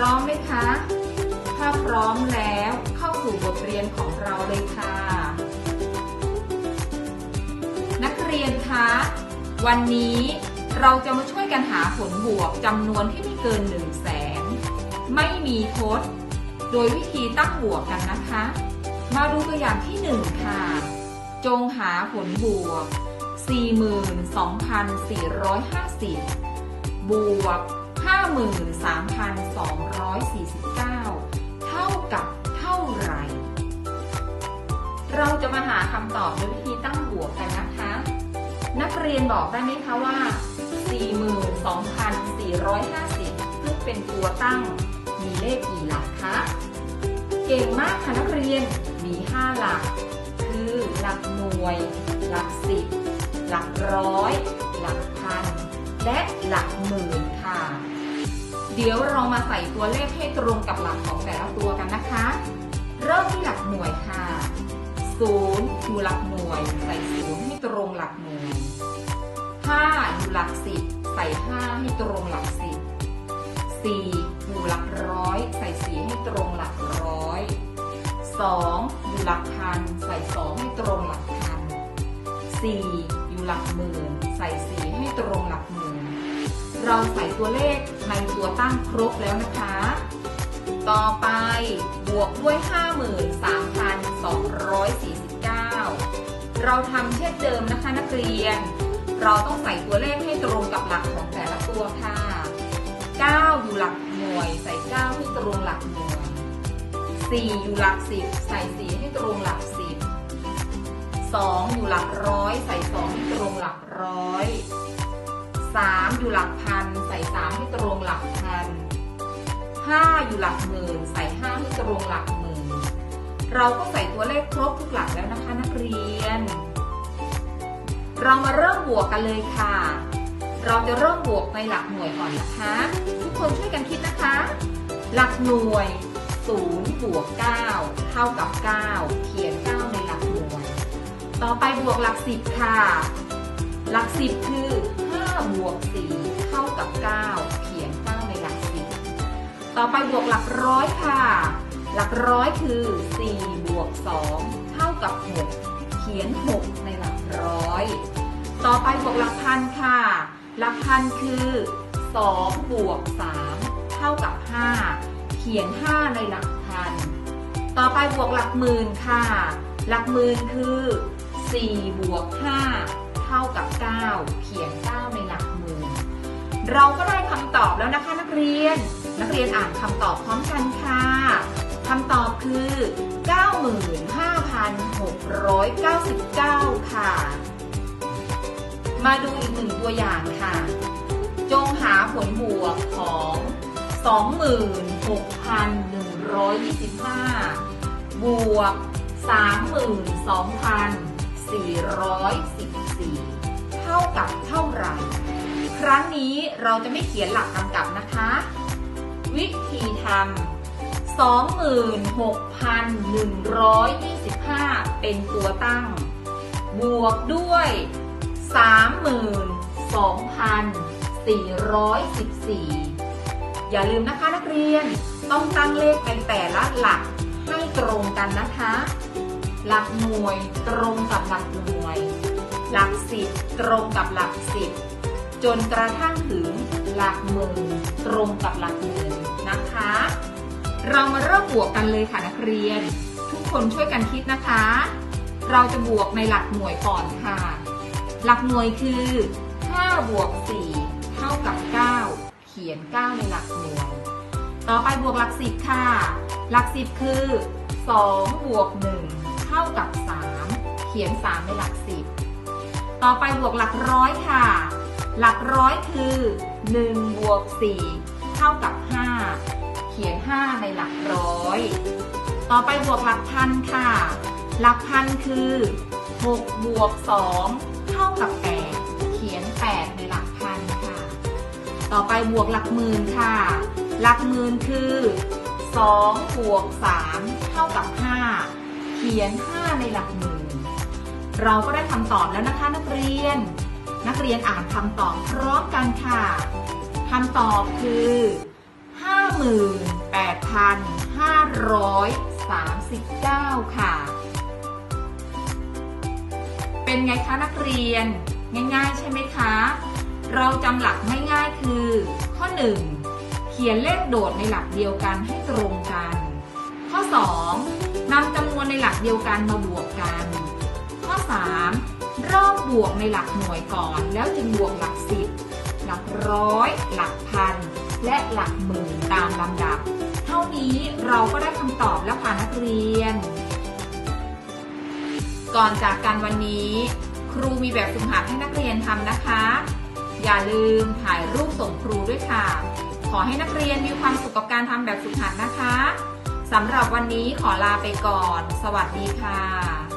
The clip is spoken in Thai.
พร้อมไหมคะ ถ้าพร้อมแล้วเข้าสู่บทเรียนของเราเลยค่ะ นักเรียนคะ วันนี้เราจะมาช่วยกันหาผลบวกจำนวนที่ไม่เกิน1 0 0 0 0แสนไม่มีทด โดยวิธีตั้งบวกกันนะคะ มาดูตัวอย่างที่ 1 ค่ะ จงหาผลบวก 42,450 บวก 53,249 เท่ากับเท่าไหร่ เราจะมาหาคำตอบโดยวิธีตั้งบวกกันนะคะ นักเรียนบอกได้ไหมคะว่า 42,450 ซึ่งเป็นตัวตั้ง มีเลขกี่หลักคะ เก่งมากค่ะนักเรียน มี 5 หลัก คือหลักหน่วย หลักสิบ หลักร้อย หลักพัน และหลักหมื่นค่ะ เดี๋ยวเรามาใส่ตัวเลขให้ตรงกับหลักของแต่ละตัวกันนะคะ เริ่มที่หลักหน่วยค่ะศูนย์อยู่หลักหน่วย ใส่ศูนย์ให้ตรงหลักหน่วยห้าอยู่หลักสิบใส่ห้าให้ตรงหลักสิบสี่อยู่หลักร้อย ใส่สี่ให้ตรงหลักร้อยสองอยู่หลักพัน ใส่สองให้ตรงหลักพันสี่อยู่หลักหมื่น ใส่สี่ให้ตรงหลักหมื่น เราใส่ตัวเลขในตัวตั้งครบแล้วนะคะ ต่อไปบวกด้วย 53,249 เราทำเช่นเดิมนะคะนักเรียน เราต้องใส่ตัวเลขให้ตรงกับหลักของแต่ละตัวค่ะ 9 อยู่หลักหน่วย ใส่ 9 ให้ตรงหลักหน่วย 4 อยู่หลัก 10 ใส่ 4 ให้ตรงหลัก 10 2 อยู่หลักร้อย ใส่ 2 ให้ตรงหลักร้อย 3 อยู่หลักพัน ใส่ 3 ให้ตรงหลักพัน 5 อยู่หลักหมื่น ใส่ 5 ให้ตรงหลักหมื่น เราก็ใส่ตัวเลขครบทุกหลักแล้วนะคะนักเรียน เรามาเริ่มบวกกันเลยค่ะ เราจะเริ่มบวกในหลักหน่วยก่อนนะคะ ทุกคนช่วยกันคิดนะคะ หลักหน่วย 0 บวก 9 เท่ากับ 9 เขียน 9 ในหลักหน่วย ต่อไปบวกหลัก 10 ค่ะ หลัก 10 คือ บวก4เท่ากับ 9 เขียน9ในหลัก10ต่อไปบวกหลักร้อยค่ะ หลักร้อยคือ 4 บวก 2 เท่ากับ 6 เขียน 6 ในหลักร้อย ต่อไปบวกหลักพันค่ะ หลักพันคือ2บวก3เท่ากับ 5 เขียน 5 ในหลักพัน ต่อไปบวกหลักหมื่นค่ะ หลักหมื่นคือ4บวก5 เท่ากับ 9 เขียน 9 ในหลักหมื่นเราก็ได้คำตอบแล้วนะคะนักเรียน นักเรียนอ่านคำตอบพร้อมกันค่ะคำตอบคือ 95,699 ค่ะ มาดูอีกหนึ่งตัวอย่างค่ะ จงหาผลบวกของ 26,125 บวก 32,414เท่ากับเท่าไหร่ ครั้งนี้เราจะไม่เขียนหลักกำกับนะคะ วิธีทำ26,125 เป็นตัวตั้ง บวกด้วย 32,414 อย่าลืมนะคะนักเรียนต้องตั้งเลขในแต่ละหลักให้ตรงกันนะคะ หลักหน่วยตรงกับหลักหน่วย หลักสิบตรงกับหลักสิบจนกระทั่งถึงหลักหมื่นตรงกับหลักหมื่นนะคะ เรามาเริ่มบวกกันเลยค่ะนักเรียน ทุกคนช่วยกันคิดนะคะ เราจะบวกในหลักหน่วยก่อนค่ะ หลักหน่วยคือ5บวก4เท่ากับ 9 เขียน 9 ในหลักหน่วย ต่อไปบวกหลัก10ค่ะ หลัก10คือ2บวก1เท่ากับ 3 เขียน 3 ในหลัก10 ต่อไปบวกหลักร้อยค่ะ หลักร้อยคือ1บวก4เท่ากับ 5 เขียน 5 ในหลักร้อย ต่อไปบวกหลักพันค่ะ หลักพันคือ6บวก2เท่ากับ 8 เขียน 8 ในหลักพันค่ะ ต่อไปบวกหลักหมื่นค่ะ หลักหมื่นคือ2บวก3เท่ากับ 5 เขียน 5 ในหลักหมื่น เราก็ได้คำตอบแล้วนะคะนักเรียน นักเรียนอ่านคำตอบพร้อมกันค่ะคำตอบคือ 58,539 ค่ะ เป็นไงคะนักเรียน ง่ายๆใช่ไหมคะ เราจำหลักไม่ง่ายคือ ข้อ 1 เขียนเลขโดดในหลักเดียวกันให้ตรงกัน ข้อ 2นำจำนวนในหลักเดียวกันมาบวกกัน ข้อ3รอบบวกในหลักหน่วยก่อน แล้วจึงบวกหลักสิบหลักร้อย หลักพัน และหลักหมื่นตามลำดับ เท่านี้เราก็ได้คำตอบแล้วค่ะนักเรียน ก่อนจากกันวันนี้ ครูมีแบบฝึกหัดให้นักเรียนทำนะคะ อย่าลืมถ่ายรูปส่งครูด้วยค่ะ ขอให้นักเรียนมีความสุขกับการทำแบบฝึกหัดนะคะสำหรับวันนี้ขอลาไปก่อน สวัสดีค่ะ